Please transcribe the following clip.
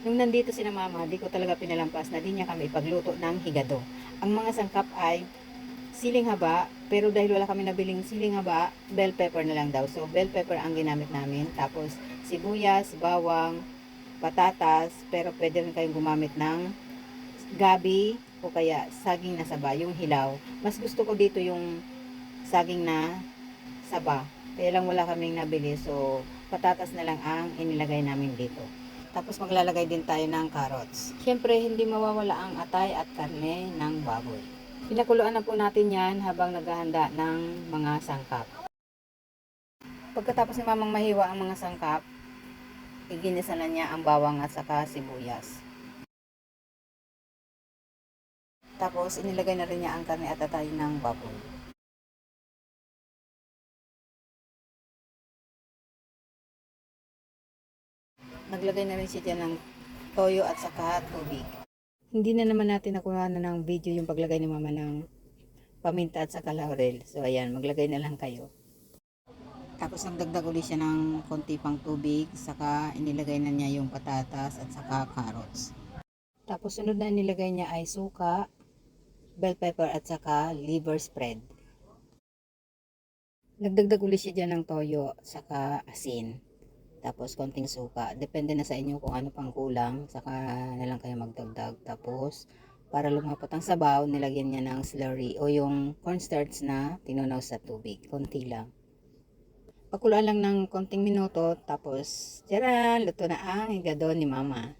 Nung nandito si na mama, di ko talaga pinalampas na di niya kami ipagluto ng higado. Ang mga sangkap ay siling haba, pero dahil wala kami nabiling siling haba, bell pepper na lang daw. So, bell pepper ang ginamit namin. Tapos, sibuyas, bawang, patatas, pero pwede rin kayong gumamit ng gabi o kaya saging na saba, yung hilaw. Mas gusto ko dito yung saging na saba. Kaya lang wala kaming nabili, so patatas na lang ang inilagay namin dito. Tapos maglalagay din tayo ng carrots. Siyempre, hindi mawawala ang atay at karne ng baboy. Pinakuluan na po natin yan habang naghahanda ng mga sangkap. Pagkatapos ni mamang mahiwa ang mga sangkap, iginisa na niya ang bawang at saka sibuyas. Tapos, inilagay na rin niya ang karne at atay ng baboy. Naglagay na rin siya dyan ng toyo at saka tubig. Hindi na naman natin nakuha na ng video yung paglagay ni mama ng paminta at saka laurel. So ayan, maglagay na lang kayo. Tapos nagdagdag ulit siya ng konti pang tubig, saka inilagay na niya yung patatas at saka carrots. Tapos sunod na inilagay niya ay suka, bell pepper at saka liver spread. Nagdagdag ulit siya dyan ng toyo, saka asin. Tapos konting suka. Depende na sa inyo kung ano pang kulang. Saka na lang kayo magdagdag. Tapos para lumapot ang sabaw, nilagyan niya ng slurry o yung cornstarch na tinunaw sa tubig. Konti lang. Pakulaan lang ng konting minuto. Tapos, tira, luto na ang higado ni mama.